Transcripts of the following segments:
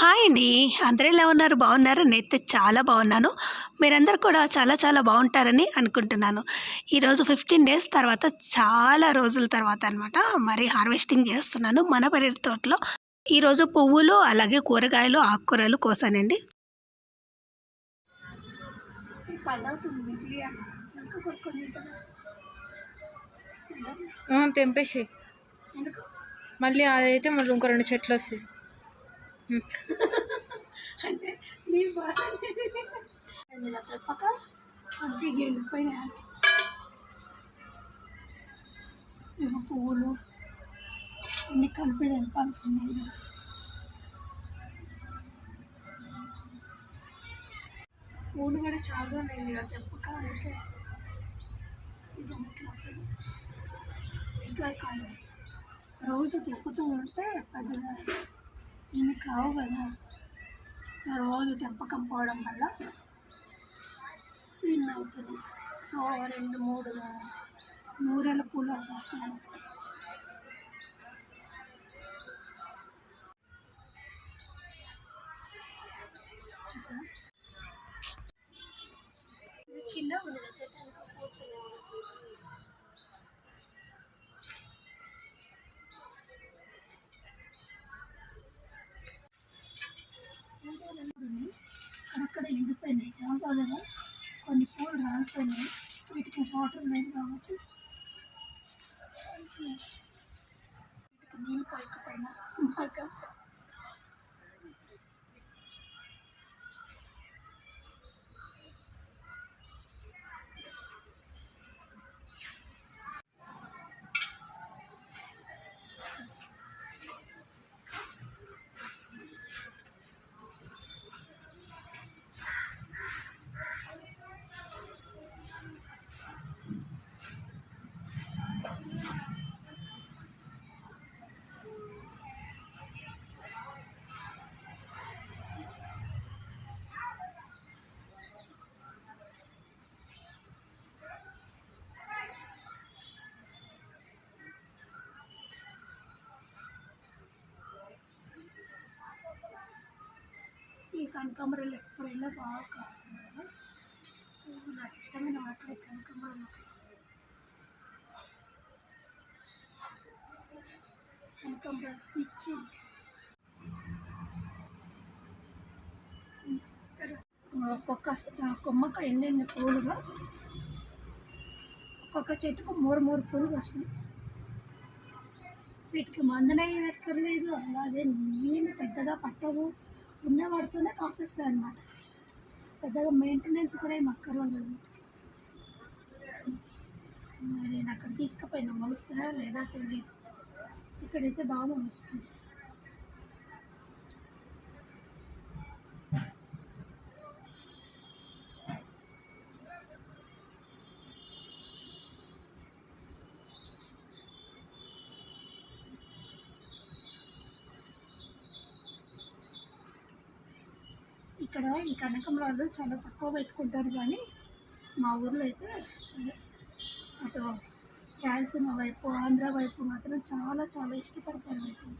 Hi అండి. అందరూ ఎలా ఉన్నారు? బాగున్నారు? నేనైతే చాలా బాగున్నాను. మీరందరూ కూడా చాలా చాలా బాగుంటారని అనుకుంటున్నాను. ఈరోజు ఫిఫ్టీన్ డేస్ తర్వాత చాలా రోజుల తర్వాత అనమాట మరి హార్వెస్టింగ్ చేస్తున్నాను మన పెరటి తోటలో. ఈరోజు పువ్వులు అలాగే కూరగాయలు ఆకుకూరలు కోసానండి. తెంపేసి మళ్ళీ అదైతే మళ్ళీ ఇంకో రెండు చెట్లు వస్తాయి. అంటే నీ బాధ. ఇందులో తెప్పక అది ఎండిపోయినా ఇక పువ్వులు అన్ని కలిపి తెంపాల్సిందే ఈరోజు. పూలు కూడా చాలా ఉన్నాయి ఇక తెప్పక అందుకే. ఇక ఇట్లా ఇట్లా కాదు. రోజు తిప్పుతూ ఉంటే పెద్దగా నేను కావు కదా. సో రోజు తెంపకపోవడం వల్ల ఇన్ని అవుతుంది సో రెండు మూడు నూరెల పూలు వచ్చేస్తాను చూసా చిన్న ఉంది ఇక్కడ ఎండిపోయినాయి. చాంపాలలో కొన్ని పూలు రాలిపోయినాయి. వీటికి వాటర్ లేదు కాబట్టి వీటికి నీళ్ళు పైకపోయినా మాకు కనకాంబరాలు ఎప్పుడైనా బాగా కాస్తుంది కదా. సో నాకు ఇష్టమైన వాటిలో కనకాంబరాలు కనకాంబరాలు పిచ్చి. ఒక్కొక్క కొమ్మక ఎన్నెన్ని పూలుగా? ఒక్కొక్క చెట్టుకు మూడు మూడు పూలు వస్తుంది వీటికి మందున ఎక్కర్లేదు అలాగే నీళ్ళు పెద్దగా పట్టవు. ఉన్న వాటితోనే కాసేస్తాయి అనమాట పెద్దగా మెయింటెనెన్స్ కూడా ఏం అక్కర ఉండదు మరి నేను అక్కడ తీసుకుపోయినా మొలుస్తుందా లేదా తెలియదు. ఇక్కడైతే బాగా మొలుస్తుంది ఇక్కడ ఈ కనకంబరాలు చాలా తక్కువ పెట్టుకుంటారు కానీ మా ఊర్లో అయితే అటు రాయలసీమ వైపు ఆంధ్ర వైపు మాత్రం చాలా చాలా ఇష్టపడతారు వీటిని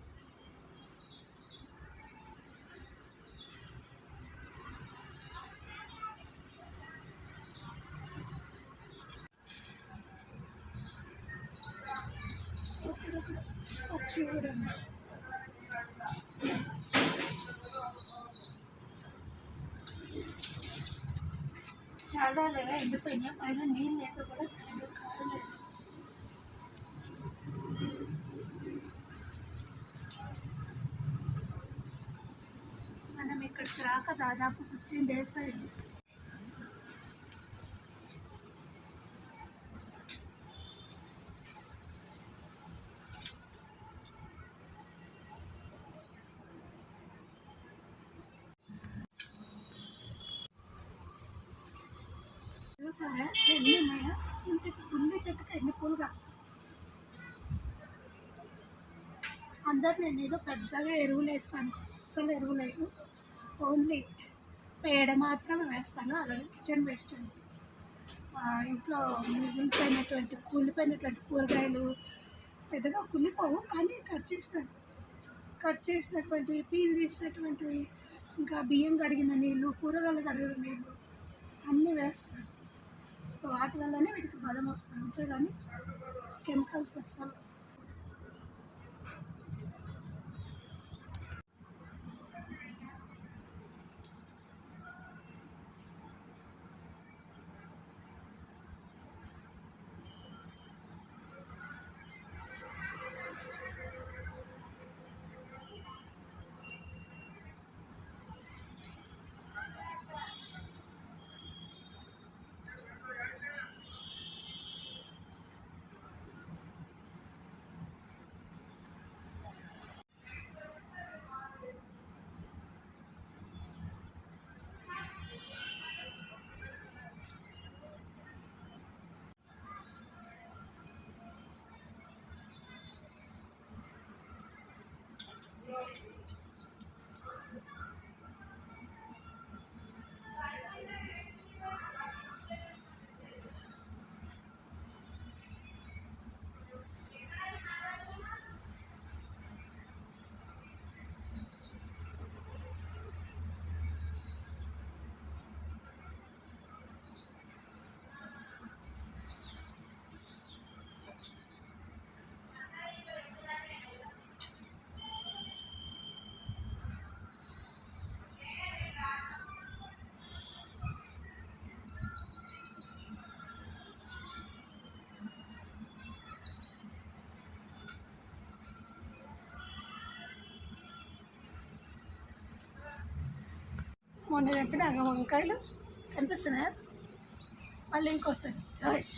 చూడండి చాలా రోజులుగా ఎండిపోయినాయి పైన నీళ్ళు లేక కూడా సరిగ్గా కావలేదు మనం ఇక్కడికి రాక దాదాపు ఫిఫ్టీన్ డేస్ అయింది. సరే ఎన్ని ఉన్నాయా? ఇంత గుండె చెట్టుకి ఎన్ని పూలు కాస్తాయి? అందరు నేను ఏదో పెద్దగా ఎరువులు వేస్తాను అస్సలు ఎరువులేదు ఓన్లీ పేడ మాత్రమే వేస్తాను. అలాగే కిచెన్ వేస్ట్ ఇంట్లో మిగిలిపోయినటువంటి కూలిపోయినటువంటి కూరగాయలు పెద్దగా కుళ్ళిపోవు. కానీ కట్ చేసినాను కట్ చేసినటువంటివి పీల్ తీసినటువంటివి ఇంకా బియ్యం కడిగిన నీళ్ళు కూరగాయలు కడిగిన నీళ్ళు అన్నీ వేస్తాను. సో వాటి వల్లనే వీటికి బలం వస్తుంది. అంతేగాని కెమికల్స్ వస్తాను మొన్న చెప్పిన వంకాయలు కనిపిస్తున్నాయా? మళ్ళీ ఇంకోసారి. జోష్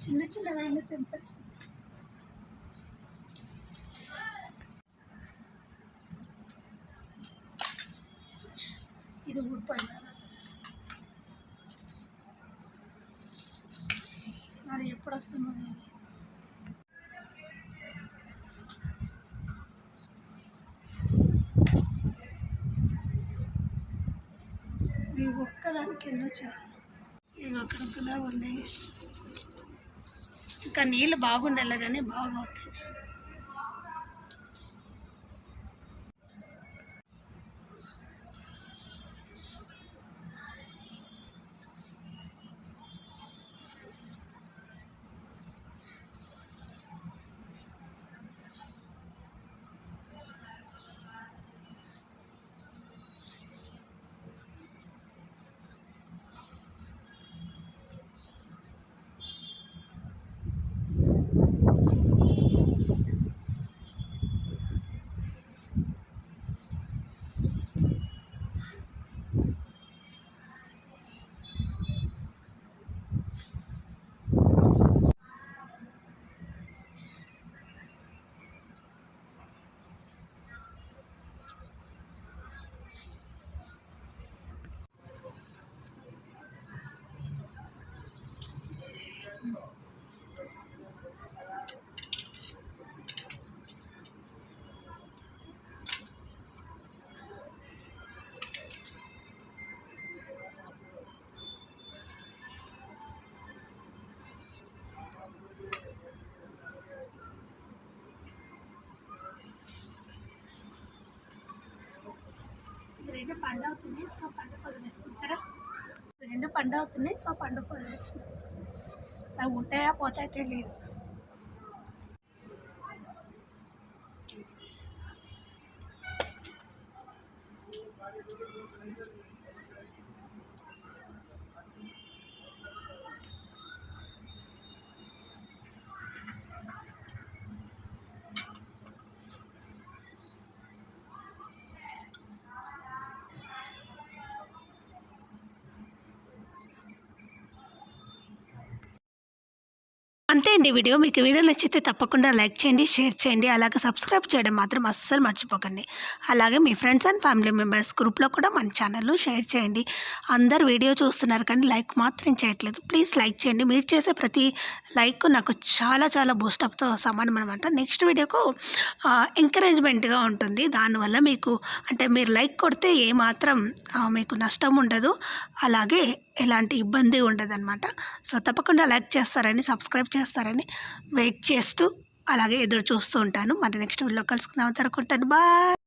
చిన్న చిన్న వేళ్ళు తెంపేస్తుంది ఇది ఊడిపోయింది మరి ఎప్పుడు ఈ ఒక్కదానికి ఎన్నో చాలు ఇది అక్కడ గులాబీ ఉన్నాయి ఇంకా నీళ్ళు బాగుండాలి కానీ బాగా అవుతాయి ఇవి పండు అవుతున్నాయి సో పండు వదిలేస్తుంది సరే? రెండు పండు అవుతున్నాయి సో పండు వదిలేస్తుంది అవి ఉంటాయా పోతాయో తెలియదు అంతే అండి వీడియో. మీకు వీడియో నచ్చితే తప్పకుండా లైక్ చేయండి షేర్ చేయండి అలాగే సబ్స్క్రైబ్ చేయడం మాత్రం అస్సలు మర్చిపోకండి. అలాగే మీ ఫ్రెండ్స్ అండ్ ఫ్యామిలీ మెంబర్స్ గ్రూప్లో కూడా మన ఛానల్ షేర్ చేయండి. అందరు వీడియో చూస్తున్నారు కానీ లైక్ మాత్రం చేయట్లేదు. ప్లీజ్ లైక్ చేయండి. మీరు చేసే ప్రతి లైక్ నాకు చాలా చాలా బూస్టప్తో సమానం అనమాట నెక్స్ట్ వీడియోకు ఎంకరేజ్మెంట్గా ఉంటుంది. దానివల్ల మీకు అంటే మీరు లైక్ కొడితే ఏమాత్రం మీకు నష్టం ఉండదు. అలాగే ఎలాంటి ఇబ్బంది ఉండదన్నమాట. సో తప్పకుండా లైక్ చేస్తారని సబ్స్క్రైబ్ చేస్తారని వెయిట్ చేస్తూ అలాగే ఎదురు చూస్తూ ఉంటాను. మరి నెక్స్ట్ వీడియో కలుసుకుందాం అనుకుంటాను బాయ్!